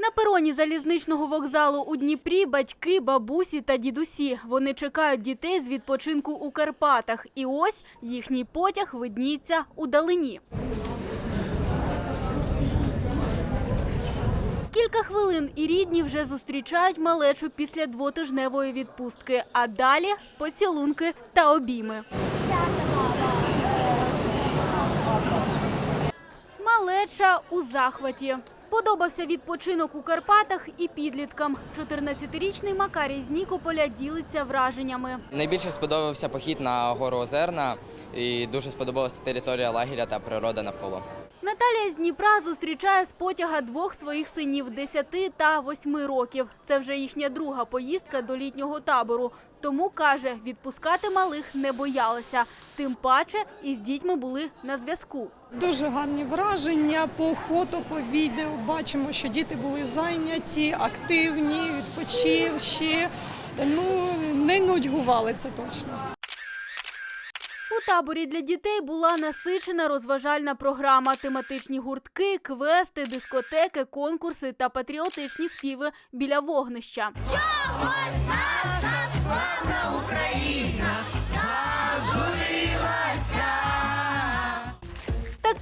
На пероні залізничного вокзалу у Дніпрі батьки, бабусі та дідусі. Вони чекають дітей з відпочинку у Карпатах. І ось їхній потяг видніється у далині. Кілька хвилин і рідні вже зустрічають малечу після двотижневої відпустки. А далі поцілунки та обійми. Малеча у захваті. Сподобався відпочинок у Карпатах і підліткам. 14-річний Макарій з Нікополя ділиться враженнями. Найбільше сподобався похід на гору Озерна і дуже сподобалася територія лагеря та природа навколо. Наталія з Дніпра зустрічає з потяга двох своїх синів 10 та 8 років. Це вже їхня друга поїздка до літнього табору. Тому каже, відпускати малих не боялася. Тим паче із дітьми були на зв'язку. Дуже гарні враження по фото, по відео. Бачимо, що діти були зайняті, активні, відпочивші. Ну не нудьгували це точно. Таборі для дітей була насичена розважальна програма, тематичні гуртки, квести, дискотеки, конкурси та патріотичні співи біля вогнища.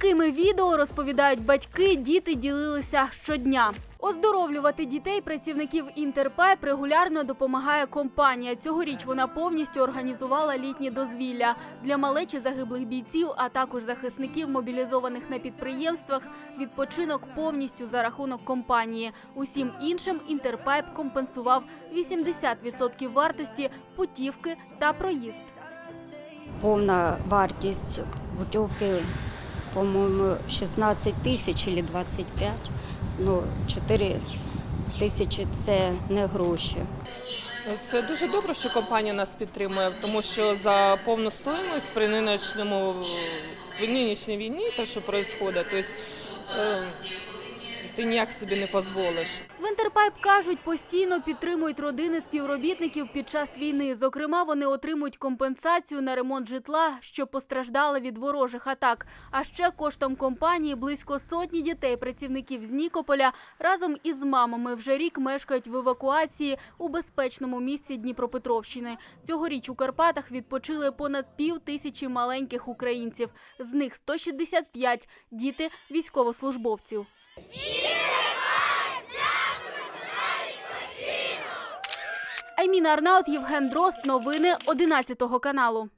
Такими відео розповідають батьки, діти ділилися щодня. Оздоровлювати дітей працівників Інтерпайп регулярно допомагає компанія. Цьогоріч вона повністю організувала літні дозвілля для малечі загиблих бійців, а також захисників, мобілізованих на підприємствах. Відпочинок повністю за рахунок компанії. Усім іншим Інтерпайп компенсував 80% вартості путівки та проїзд. Повна вартість путівки, по-моєму, 16 тисяч чи 25. Ну, 4 тисячі це не гроші. Це дуже добре, що компанія нас підтримує, тому що за повну стоїмость при нинішньому в нинішній війні, те, що відбувається, тобто, ти ніяк собі не дозволиш. В кажуть, постійно підтримують родини співробітників під час війни. Зокрема, вони отримують компенсацію на ремонт житла, що постраждали від ворожих атак. А ще коштом компанії близько сотні дітей, працівників з Нікополя, разом із мамами вже рік мешкають в евакуації у безпечному місці Дніпропетровщини. Цьогоріч у Карпатах відпочили понад пів тисячі маленьких українців. З них 165 – діти військовослужбовців. Айміна Арнаут, Євген Дрозд. Новини 11 каналу.